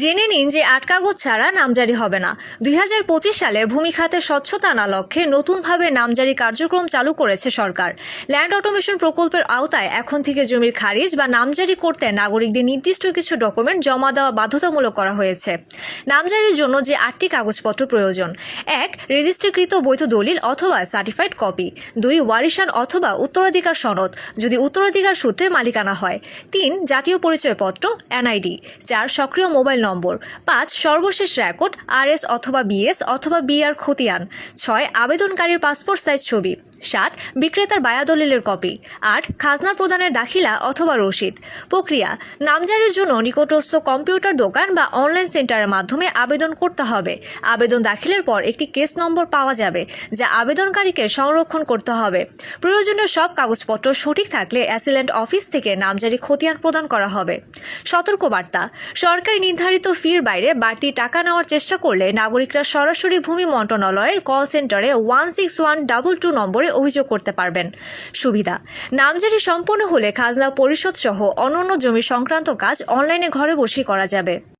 জেনে নিন যে আট কাগজ ছাড়া নামজারি হবে না। দুই হাজার পঁচিশ সালে ভূমি খাতে স্বচ্ছতা আনা লক্ষ্যে নতুনভাবে নামজারি কার্যক্রম চালু করেছে সরকার। ল্যান্ড অটোমেশন প্রকল্পের আওতায় এখন থেকে জমির খারিজ বা নামজারি করতে নাগরিকদের নির্দিষ্ট কিছু ডকুমেন্ট জমা দেওয়া বাধ্যতামূলক করা হয়েছে। নামজারির জন্য যে আটটি কাগজপত্র প্রয়োজন, এক, রেজিস্ট্রিকৃত বৈধ দলিল অথবা সার্টিফাইড কপি, দুই, ওয়ারিশান অথবা উত্তরাধিকার সনদ, যদি উত্তরাধিকার সূত্রে মালিকানা হয়, তিন, জাতীয় পরিচয়পত্র, এনআইডি, চার, সক্রিয় মোবাইল নম্বর। পাঁচ, সর্বশেষ রেকর্ড, আরএস অথবা বিএস অথবা বিআর খতিয়ান। ছয়, আবেদনকারীর পাসপোর্ট সাইজ ছবি। সাত বিক্রেতার বায়াদলিলের কপি, আট খাজনা প্রদানের দাখিলা অথবা রসিদ। প্রক্রিয়া, নামজারির জন্য নিকটস্থ কম্পিউটার দোকান বা অনলাইন সেন্টারের মাধ্যমে আবেদন করতে হবে। আবেদন দাখিলের পর একটি কেস নম্বর পাওয়া যাবে, যা আবেদনকারীকে সংরক্ষণ করতে হবে। প্রয়োজনীয় সব কাগজপত্র সঠিক থাকলে অ্যাসিলেন্ট অফিস থেকে নামজারি খতিয়ান প্রদান করা হবে। সতর্কবার্তা, সরকারি নির্ধারিত ফির বাইরে বাড়তি টাকা নেওয়ার চেষ্টা করলে নাগরিকরা সরাসরি ভূমি মন্ত্রণালয়ের call centre one six one double two নম্বরে অভিযোগ করতে পারবেন। সুবিধা নামজারি সম্পন্ন হলে খাজনা পরিশোধ সহ অন্যান্য জমি সংক্রান্ত কাজ অনলাইনে ঘরে বসেই করা যাবে।